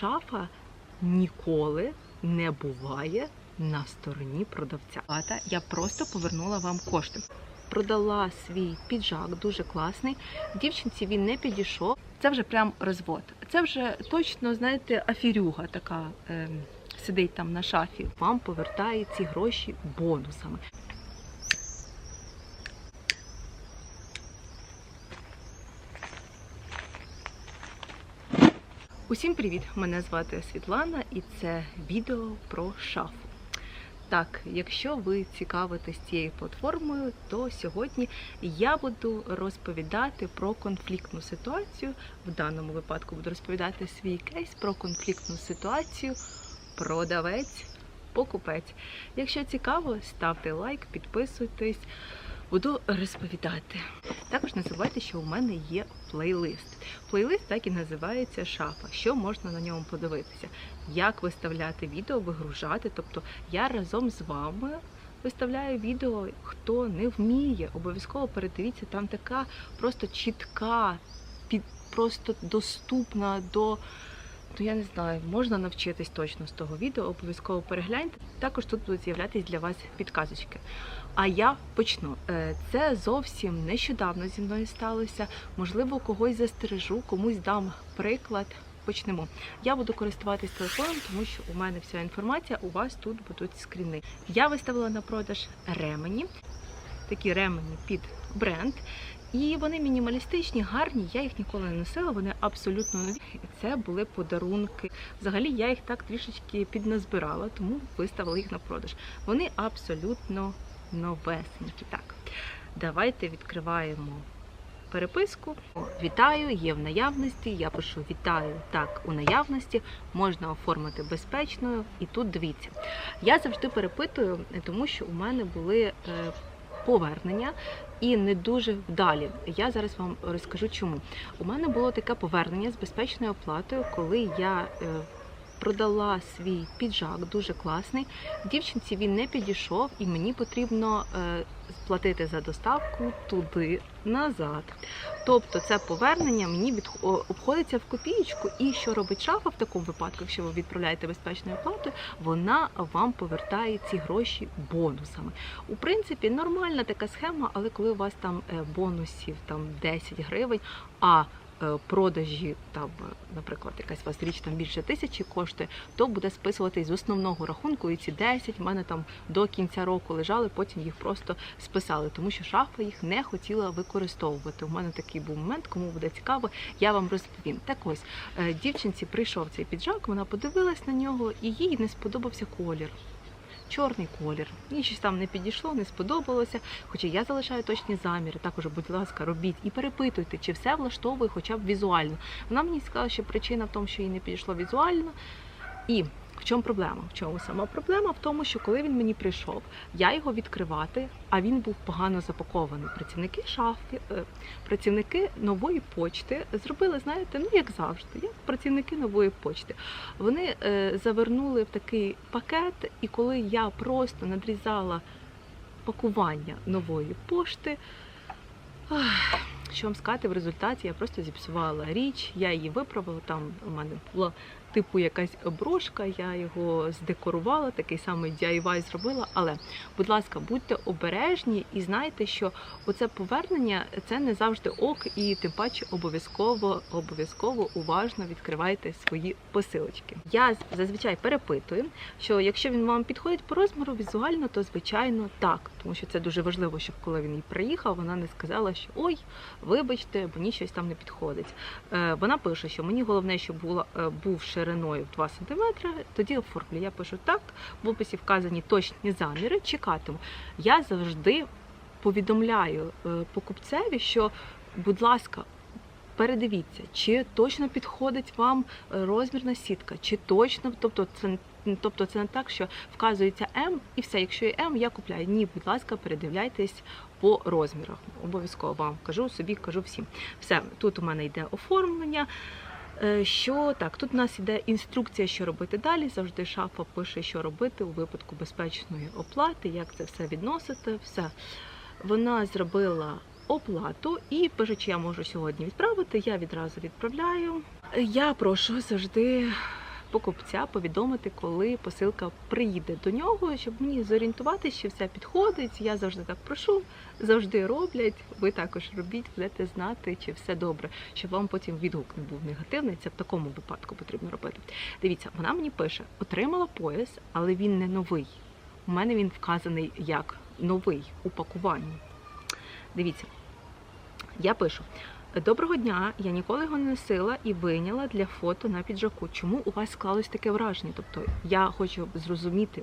Шафа ніколи не буває на стороні продавця. Я просто повернула вам кошти. Продала свій піджак, дуже класний. Дівчинці він не підійшов. Це вже прям розвод. Це вже точно, знаєте, афірюга така е, сидить там на шафі. Вам повертає ці гроші бонусами. Усім привіт! Мене звати Світлана і це відео про шафу. Так, якщо ви цікавитесь цією платформою, то сьогодні я буду розповідати про конфліктну ситуацію. В даному випадку буду розповідати свій кейс про конфліктну ситуацію продавець, покупець. Якщо цікаво, ставте лайк, підписуйтесь, буду розповідати. Також не забувайте, що у мене є плейлист. Плейлист так і називається шафа. Що можна на ньому подивитися? Як виставляти відео, вигружати. Тобто я разом з вами виставляю відео, хто не вміє, обов'язково передивіться. Там така просто чітка, під просто доступна до. То я не знаю, можна навчитись точно з того відео, обов'язково перегляньте. Також тут будуть з'являтися для вас підказочки. А я почну. Е, Це зовсім нещодавно зі мною сталося. Можливо, когось застережу, комусь дам приклад. Почнемо. Я буду користуватись телефоном, тому що у мене вся інформація, у вас тут будуть скріни. Я виставила на продаж ремені, такі ремені під бренд. І вони мінімалістичні, гарні. Я їх ніколи не носила. Вони абсолютно нові. Це були подарунки. Взагалі я їх так трішечки підназбирала, тому виставила їх на продаж. Вони абсолютно новесенькі. Так, давайте відкриваємо переписку. Вітаю, є в наявності. Я пишу вітаю так у наявності. Можна оформити безпечною. І тут дивіться. Я завжди перепитую, тому що у мене були е, повернення. І не дуже вдалі. Я зараз вам розкажу, чому. У мене було таке повернення з безпечною оплатою, коли я е, продала свій піджак, дуже класний. Дівчинці він не підійшов, і мені потрібно е, сплатити за доставку туди назад. Тобто це повернення мені від обходиться в копієчку. І що робить шафа в такому випадку, якщо ви відправляєте безпечною оплатою, вона вам повертає ці гроші бонусами. У принципі, нормальна така схема, але коли у вас там е, бонусів там 10 гривень, а продажі там, е, наприклад, якась у вас річ там більше тисячі коштує, то буде списуватись з основного рахунку. І ці 10 в мене там до кінця року лежали, потім їх просто списали, тому що шафа їх не хотіла використовувати. У мене такий був момент, кому буде цікаво, я вам розповім. Так ось е, дівчинці прийшов цей піджак, вона подивилась на нього, і їй не сподобався колір. Чорний колір. Мені щось там не підійшло, не сподобалося. Хоча я залишаю точні заміри. Також, будь ласка, робіть і перепитуйте, чи все влаштовує хоча б візуально. Вона мені сказала, що причина в тому, що їй не підійшло візуально. І в чому проблема? В чому сама проблема? В тому, що коли він мені прийшов, я його відкривати, а він був погано запакований. Працівники шафи, е, працівники нової почти зробили, знаєте, ну як завжди, як працівники нової почти. Вони е, завернули в такий пакет, і коли я просто надрізала пакування нової пошти. Що вам сказати, в результаті я просто зіпсувала річ, я її виправила. Там у мене була типу якась брошка, я його здекорувала, такий самий DIY зробила. Але, будь ласка, будьте обережні і знайте, що оце повернення це не завжди ок, і тим паче обов'язково обов'язково уважно відкривайте свої посилочки. Я зазвичай перепитую, що якщо він вам підходить по розміру візуально, то звичайно так, тому що це дуже важливо, щоб коли він їй приїхав, вона не сказала, що ой, вибачте, мені щось там не підходить. Е, Вона пише, що мені головне, щоб була е, був шириною в 2 см, тоді оформлю. Я пишу так, в описі вказані точні заміри, чекатиму. Я завжди повідомляю е, покупцеві, що, будь ласка, передивіться, чи точно підходить вам е, розмірна сітка, чи точно, тобто це. Тобто це не так, що вказується М і все. Якщо є М, я купляю. Ні, будь ласка, передивляйтесь по розмірах. Обов'язково вам кажу собі, кажу всім. Все, тут у мене йде оформлення. Е, Що так, тут у нас йде інструкція, що робити далі. Завжди шафа пише, що робити у випадку безпечної оплати, як це все відносити. Все. Вона зробила оплату і пише, чи я можу сьогодні відправити. Я відразу відправляю. Я прошу завжди покупця повідомити, коли посилка приїде до нього, щоб мені зорієнтуватися, що все підходить. Я завжди так прошу, завжди роблять. Ви також робіть, будете знати, чи все добре, щоб вам потім відгук не був негативний. Це в такому випадку потрібно робити. Дивіться, вона мені пише: отримала пояс, але він не новий. У мене він вказаний як новий у. Дивіться, я пишу. Доброго дня, я ніколи його не носила і вийняла для фото на піджаку. Чому у вас склалось таке враження? Тобто я хочу зрозуміти,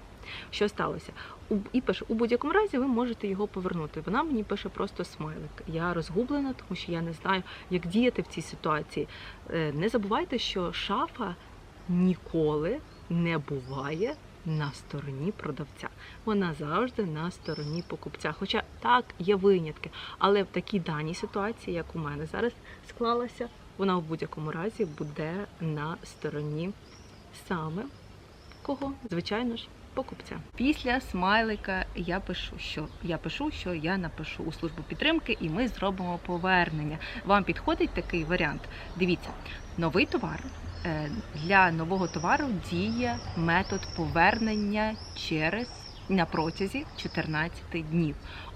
що сталося. У- І пише, у будь-якому разі ви можете його повернути. Вона мені пише просто смайлик. Я розгублена, тому що я не знаю, як діяти в цій ситуації. Е, Не забувайте, що шафа ніколи не буває на стороні продавця. Вона завжди на стороні покупця. Хоча так, є винятки, але в такій даній ситуації, як у мене зараз склалася, вона в будь-якому разі буде на стороні саме кого? Звичайно ж. Покупця після смайлика я пишу, що я пишу, що я напишу у службу підтримки, і ми зробимо повернення. Вам підходить такий варіант? Дивіться, новий товар для нового товару діє метод повернення через на протязі 14 днів.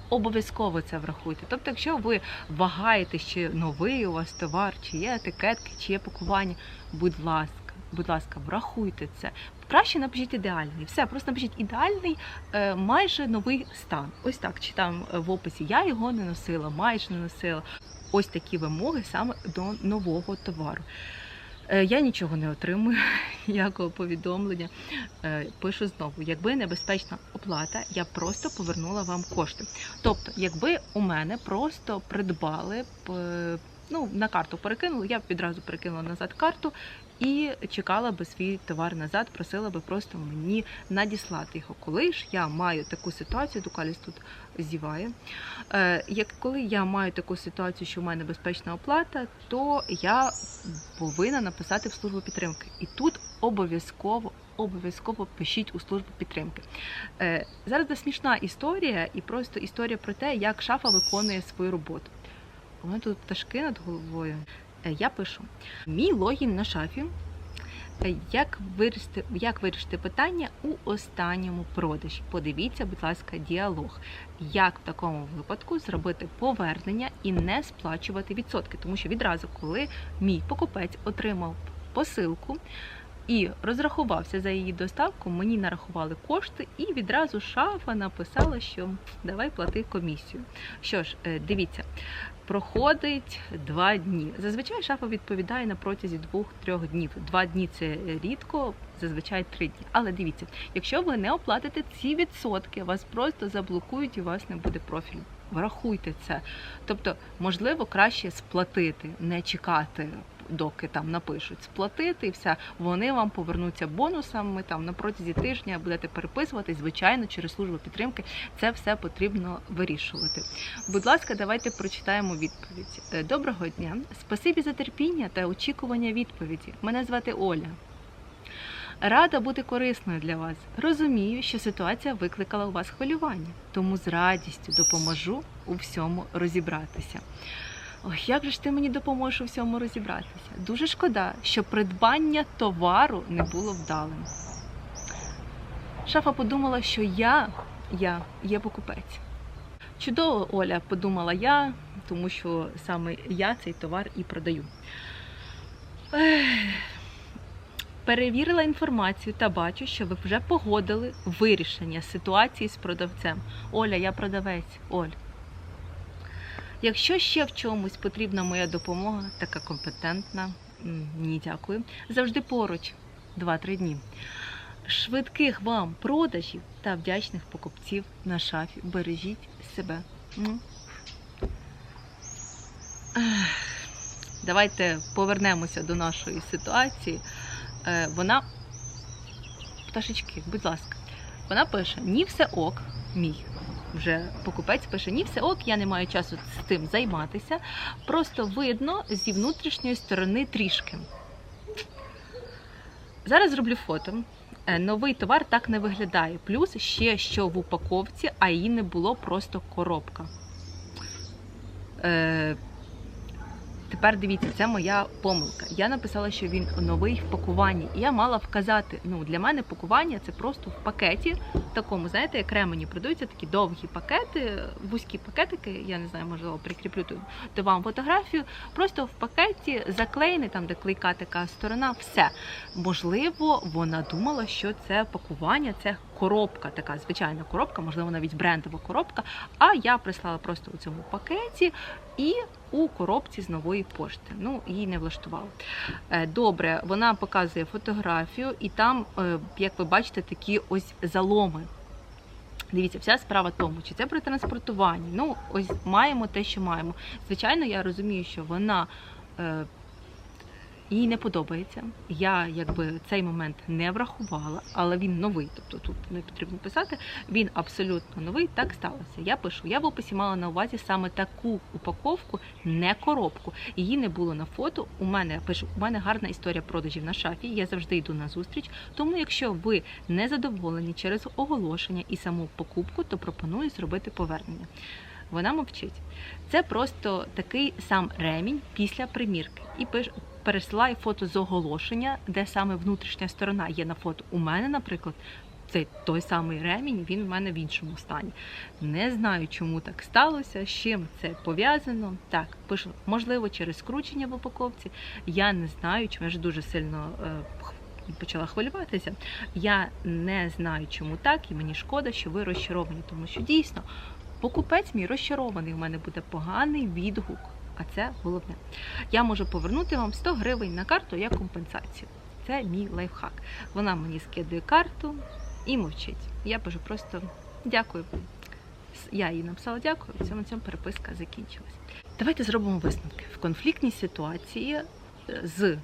Обов'язково це врахуйте. Тобто, якщо ви вагаєте, чи новий у вас товар, чи є етикетки, чи є пакування, будь ласка, будь ласка, врахуйте це. Краще напишіть ідеальний. Все, просто напишіть ідеальний, е, майже новий стан. Ось так, чи там е, в описі я його не носила, майже не носила. Ось такі вимоги саме до нового товару. Е, Я нічого не отримую, ніякого повідомлення. Е, Пишу знову: якби небезпечна оплата, я просто повернула вам кошти. Тобто, якби у мене просто придбали е, ну, на карту перекинули, я відразу перекинула назад карту і чекала би свій товар назад, просила би просто мені надіслати його. Коли ж я маю таку ситуацію, Дукаліс тут зіває. Е, Як коли я маю таку ситуацію, що в мене безпечна оплата, то я повинна написати в службу підтримки. І тут обов'язково. Обов'язково пишіть у службу підтримки. Е, зараз це смішна історія, і просто історія про те, як шафа виконує свою роботу. У мене тут пташки над головою. Е, я пишу: мій логін на шафі. Е, Як вирішити, як вирішити питання у останньому продажі? Подивіться, будь ласка, діалог. Як в такому випадку зробити повернення і не сплачувати відсотки? Тому що відразу, коли мій покупець отримав посилку і розрахувався за її доставку, мені нарахували кошти, і відразу шафа написала, що давай плати комісію. Що ж, е, дивіться, проходить два дні. Зазвичай шафа відповідає на протязі двох-трьох днів. Два дні це рідко, зазвичай три дні. Але дивіться, якщо ви не оплатите ці відсотки, вас просто заблокують і у вас не буде профілю. Врахуйте це. Тобто, можливо, краще сплатити, не чекати. Доки там напишуть сплатити і все, вони вам повернуться бонусами там на протязі тижня будете переписувати. Звичайно, через службу підтримки це все потрібно вирішувати. Будь ласка, давайте прочитаємо відповідь. Е, Доброго дня! Спасибі за терпіння та очікування відповіді. Мене звати Оля. Рада бути корисною для вас. Розумію, що ситуація викликала у вас хвилювання, тому з радістю допоможу у всьому розібратися. Ой, як же ж ти мені допоможеш у всьому розібратися? Дуже шкода, що придбання товару не було вдалим. Шафа подумала, що я, я є покупець. Чудово, Оля, подумала я, тому що саме я цей товар і продаю. Ех. Перевірила інформацію та бачу, що ви вже погодили вирішення ситуації з продавцем. Оля, я продавець. Оль. Якщо ще в чомусь потрібна моя допомога, така компетентна, ні, дякую. Завжди поруч 2-3 дні. Швидких вам продажів та вдячних покупців на шафі. Бережіть себе. Давайте повернемося до нашої ситуації. Е, Вона, пташечки, будь ласка, вона пише: ні, все ок, мій вже покупець пише: ні, все ок, я не маю часу з тим займатися. Просто видно зі внутрішньої сторони трішки. Зараз зроблю фото. Е, Новий товар так не виглядає. Плюс ще що в упаковці, а її не було просто коробка. Тепер дивіться, це моя помилка. Я написала, що він новий в пакуванні. І я мала вказати. Ну для мене пакування це просто в пакеті, такому, знаєте, як ремені продаються такі довгі пакети, вузькі пакетики. Я не знаю, можливо, прикріплю до вам фотографію. Просто в пакеті заклеєний, там де клейка така сторона, все. Можливо, вона думала, що це пакування, це коробка, така звичайна коробка, можливо, навіть брендова коробка. А я прислала просто у цьому пакеті і у коробці з нової пошти. Ну, їй не влаштувало. Е, Добре, вона показує фотографію, і там, е, як ви бачите, такі ось заломи. Дивіться, вся справа тому, чи це при транспортуванні. Ну, ось маємо те, що маємо. Звичайно, я розумію, що вона. Їй не подобається. Я якби цей момент не врахувала, але він новий, тобто тут не потрібно писати. Він абсолютно новий. Так сталося. Я пишу. Я в описі мала на увазі саме таку упаковку, не коробку. Її не було на фото. У мене пишу, у мене гарна історія продажів на шафі. Я завжди йду на зустріч. Тому, якщо ви не задоволені через оголошення і саму покупку, то пропоную зробити повернення. Вона мовчить. Це просто такий сам ремінь після примірки. І пиш пересилає фото з оголошення, де саме внутрішня сторона є на фото. У мене, наприклад, цей той самий ремінь, він в мене в іншому стані. Не знаю, чому так сталося, з чим це пов'язано. Так, пишу, можливо, через скручення в упаковці. Я не знаю, чому я ж дуже сильно. е, Почала хвилюватися. Я не знаю, чому так, і мені шкода, що ви розчаровані, тому що дійсно покупець мій розчарований. У мене буде поганий відгук, а це головне. Я можу повернути вам 100 гривень на карту як компенсацію. Це мій лайфхак. Вона мені скидує карту і мовчить. Я пишу просто дякую. Я їй написала дякую. Все на цьому переписка закінчилась. Давайте зробимо висновки. В конфліктній ситуації е, з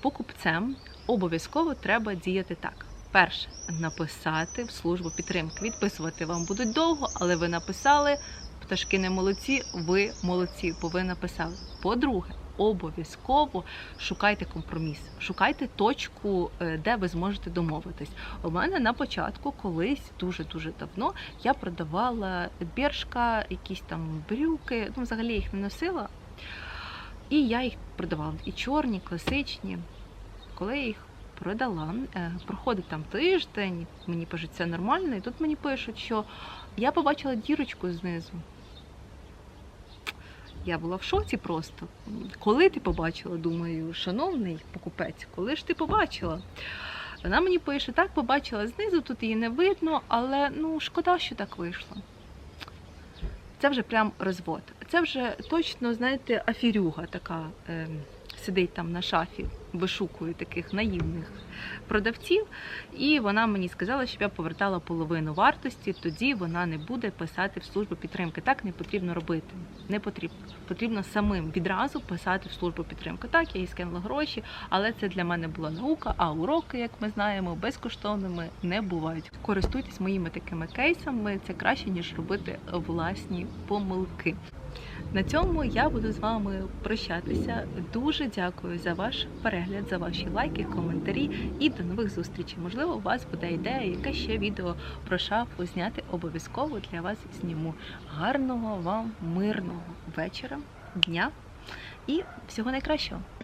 покупцем обов'язково треба діяти так. Перше, написати в службу підтримки. Відписувати вам будуть довго, але ви написали. Пташки не молодці, ви молодці, бо ви написали. По-друге, обов'язково шукайте компроміс, шукайте точку, е, де ви зможете домовитись. У мене на початку, колись дуже дуже давно, я продавала біршка, якісь там брюки. Ну, взагалі їх не носила. І я їх продавала і чорні, класичні. Коли я їх продала, е, проходить там тиждень, мені це нормально, і тут мені пишуть, що я побачила дірочку знизу. Я була в шоці просто. Коли ти побачила, думаю, шановний покупець, коли ж ти побачила? Вона мені пише, так, побачила знизу, тут її не видно, але ну шкода, що так вийшло. Це вже прям розвод. Це вже точно, знаєте, афірюга така е, сидить там на шафі, вишукує таких наївних продавців. І вона мені сказала, щоб я повертала половину вартості, тоді вона не буде писати в службу підтримки. Так не потрібно робити. Не потрібно. Потрібно самим відразу писати в службу підтримки. Так, я їй скинула гроші, але це для мене була наука, а уроки, як ми знаємо, безкоштовними не бувають. Користуйтесь моїми такими кейсами, це краще, ніж робити власні помилки. На цьому я буду з вами прощатися. Дуже дякую за ваш перегляд, за ваші лайки, коментарі і до нових зустрічей. Можливо, у вас буде ідея, яке ще відео про шафу зняти обов'язково для вас зніму. Гарного вам мирного вечора, дня і всього найкращого!